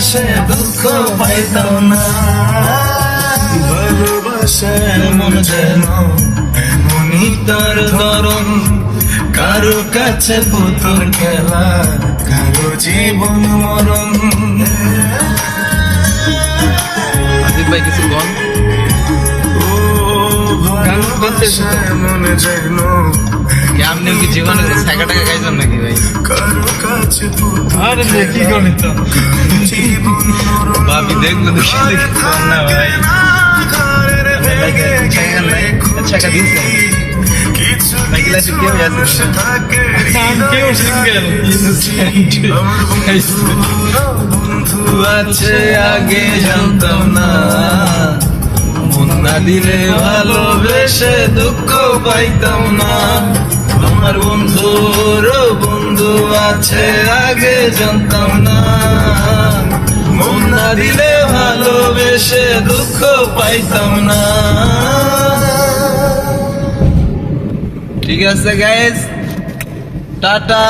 ভালোবেসে দুঃখ পাইতাম না। ভালোবাসে এমন যেন এমনই তার ধরন। কারও কাছে পুতুল খেলা কারও জীবন মরণ। আসিফ ভাই কিছু বল? ও ভালোবাসা এমন যেন আপনি কি জীবনে টাকা টাকা খাইছেন নাকি ভাই? আরে কি করি ভাবি দেখব দেখি দেখি কম না ভাই হয়ে আছে আগে জানতাম না দিলে ভালোবেসে দুঃখ পাইতাম না। আমার বন্ধুর বন্ধু আছে আগে জানতাম না। ভালোবেসে দুঃখ পাইতাম না। ঠিক আছে গাইজ টাটা।